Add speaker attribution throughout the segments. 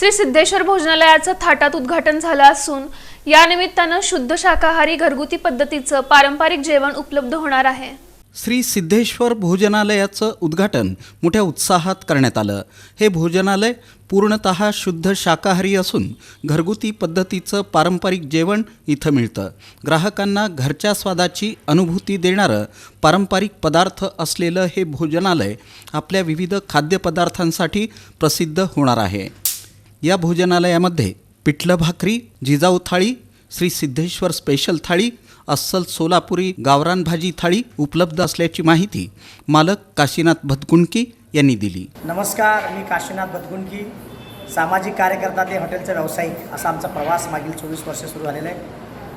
Speaker 1: श्री सिद्धेश्वर भोजनालयाचं थाटात उद्घाटन झालं असून या निमित्तानं शुद्ध शाकाहारी घरगुती पद्धतीचं पारंपरिक जेवण उपलब्ध होणार आहे.
Speaker 2: श्री सिद्धेश्वर भोजनालयाचं उद्घाटन मोठ्या उत्साहात करण्यात आलं. हे भोजनालय पूर्णत शुद्ध शाकाहारी असून घरगुती पद्धतीचं पारंपरिक जेवण इथं मिळतं. ग्राहकांना घरच्या स्वादाची अनुभूती देणारं पारंपरिक पदार्थ असलेलं हे भोजनालय आपल्या विविध खाद्यपदार्थांसाठी प्रसिद्ध होणार आहे. या भोजनालयामध्ये पिठलं भाकरी जिजाऊ थाळी श्री सिद्धेश्वर स्पेशल थाळी अस्सल सोलापुरी गावरान भाजी थाळी उपलब्ध असल्याची माहिती मालक काशीनाथ भदगुंडकी यांनी दिली.
Speaker 3: नमस्कार मी काशीनाथ भदगुंडकी सामाजिक कार्यकर्ता ते हॉटेलचा व्यावसायिक असा आमचा प्रवास मागील चोवीस वर्ष सुरू झालेला आहे.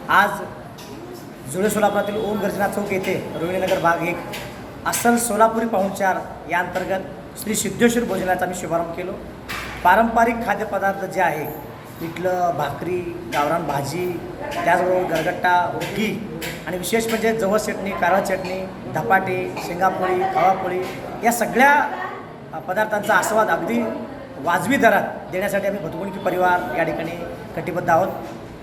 Speaker 3: आज जुळे सोलापुरातील ओम गर्जना चौक येथे रोहिणीनगर भाग एक अस्सल सोलापुरी पाहुणचार या अंतर्गत श्री सिद्धेश्वर भोजनाचा आम्ही शुभारंभ केलो. पारंपरिक खाद्यपदार्थ जे आहे पिठलं भाकरी गावरान भाजी त्याचबरोबर गरगट्टा उगी आणि विशेष म्हणजे जवस चटणी कारळ चटणी धपाटे शेंगापोळी खवापोळी या सगळ्या पदार्थांचा आस्वाद अगदी वाजवी दरात देण्यासाठी आम्ही भतुमुंकी परिवार या ठिकाणी कटिबद्ध आहोत.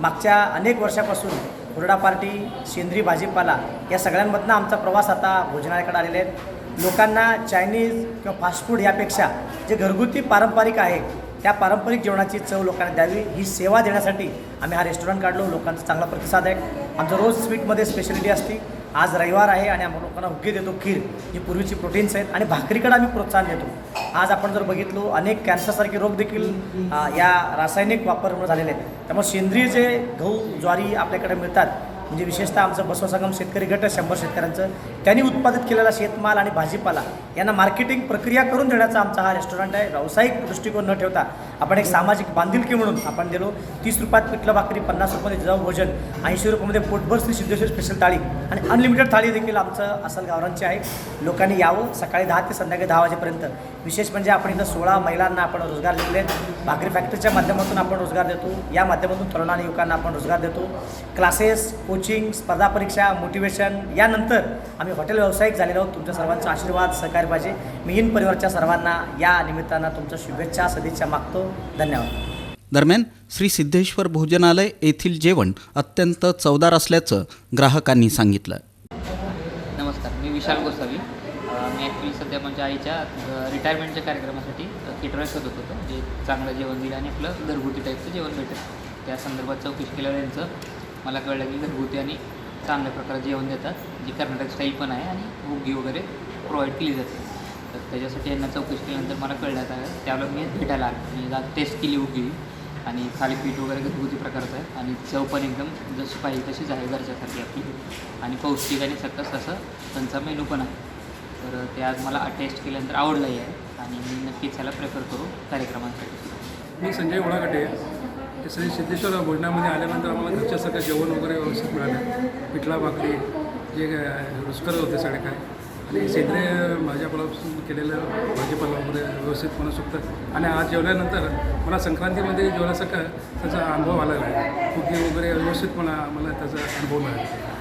Speaker 3: मागच्या अनेक वर्षापासून हुरडा पार्टी सेंद्रिय भाजीपाला या सगळ्यांमधनं आमचा प्रवास आता भोजनालयाकडे आलेला आहे. लोकांना चायनीज किंवा फास्ट फूड यापेक्षा जे घरगुती पारंपरिक आहे त्या पारंपरिक जेवणाची चव लोकांना द्यावी ही सेवा देण्यासाठी आम्ही हा रेस्टॉरंट काढलो. लोकांचा चांगला प्रतिसाद आहे. आमचं रोज स्वीटमध्ये स्पेशलिटी असते. आज रविवार आहे आणि आम्ही लोकांना हुग्गे देतो. खीर जी पूर्वीची प्रोटीन्स आहेत आणि भाकरीकडे आम्ही प्रोत्साहन देतो. आज आपण जर बघितलो अनेक कॅन्सरसारखे रोग देखील या रासायनिक वापरमुळे झालेले आहेत. त्यामुळे सेंद्रिय जे गहू ज्वारी आपल्याकडे मिळतात म्हणजे विशेषतः आमचं बसवसंगम शेतकरी गट शंभर शेतकऱ्यांचं त्यांनी उत्पादित केलेला शेतमाल आणि भाजीपाला यांना मार्केटिंग प्रक्रिया करून देण्याचा आमचा हा रेस्टॉरंट आहे. व्यावसायिक दृष्टिकोन न ठेवता आपण एक सामाजिक बांधिलकी म्हणून आपण दिलो तीस रुपयात पिठलं भाकरी पन्नास रुपयामध्ये जाऊ भोजन ऐंशी रुपयामध्ये पोटभर श्री सिद्धेश्वर स्पेशल थाळी आणि अनलिमिटेड थाळी देखील आमचं असल गावरांची आहे. लोकांनी यावं सकाळी दहा ते संध्याकाळी दहा वाजेपर्यंत. विशेष म्हणजे आपण इथं सोळा महिलांना आपण रोजगार आहेत भाकरी फॅक्टरीच्या माध्यमातून आपण रोजगार देतो. या माध्यमातून तरुण आणि युवकांना आपण रोजगार देतो. क्लासेस कोचिंग स्पर्धा परीक्षा मोटिवेशन यानंतर आम्ही हॉटेल व्यावसायिक झालेलो आहोत. तुमच्या सर्वांचा आशीर्वाद सहकार्य पाहिजे. मी हिंद परिवारच्या सर्वांना या निमित्तानं तुमच्या शुभेच्छा सदिच्छा मागतो. धन्यवाद.
Speaker 2: दरम्यान श्री सिद्धेश्वर भोजनालय येथील जेवण अत्यंत चवदार असल्याचं ग्राहकांनी सांगितलं.
Speaker 4: नमस्कार मी विशाल गोसावी. सध्या माझ्या आईच्या रिटायरमेंटच्या कार्यक्रमासाठी केटरर शोधत होतो. जे चांगलं जेवण दिलं आणि आपलं घरगुती टाईपचं जेवण भेटेल. त्या संदर्भात चौकशी केल्यावर यांचं मला कळलं की घरगुती आणि चांगल्या प्रकारे जेवण देतात जी कर्नाटक स्टाईल पण आहे आणि हुग्गी वगैरे प्रोव्हाइड केली जाते. तर त्याच्यासाठी यांना चौकशी केल्यानंतर मला कळलं आता त्यावेळेला मी भेटायला आलो. मी आज टेस्ट केली उगी आणि थालीपीठ वगैरे घरगुती प्रकारचं आहे आणि चव पण एकदम जशी पाहिजे तशीच आहे घरच्यासारखी आपली. आणि पौष्टिक आणि सकस असं त्यांचा मेनू पण आहे. तर ते आज मला टेस्ट केल्यानंतर आवडलंही आहे. आणि मी नक्कीच ह्याला प्रेफर करू कार्यक्रमांसाठी.
Speaker 5: मी संजय ओळाकटे श्री सिद्धेश्वर भोजनामध्ये आल्यानंतर आम्हाला घरच्या सगळं जेवण वगैरे व्यवस्थित मिळालं. पिठला भाकरी जे रुचकर होते सगळे काय आणि सेंद्रिय भाज्यापालापासून केलेलं भाजीपाला वगैरे व्यवस्थित शकतं आणि आज जेवल्यानंतर मला संक्रांतीमध्ये जेवल्यासारखं त्याचा अनुभव आलेला आहे. कुकिंग वगैरे व्यवस्थितपणा मला त्याचा अनुभव मिळाला.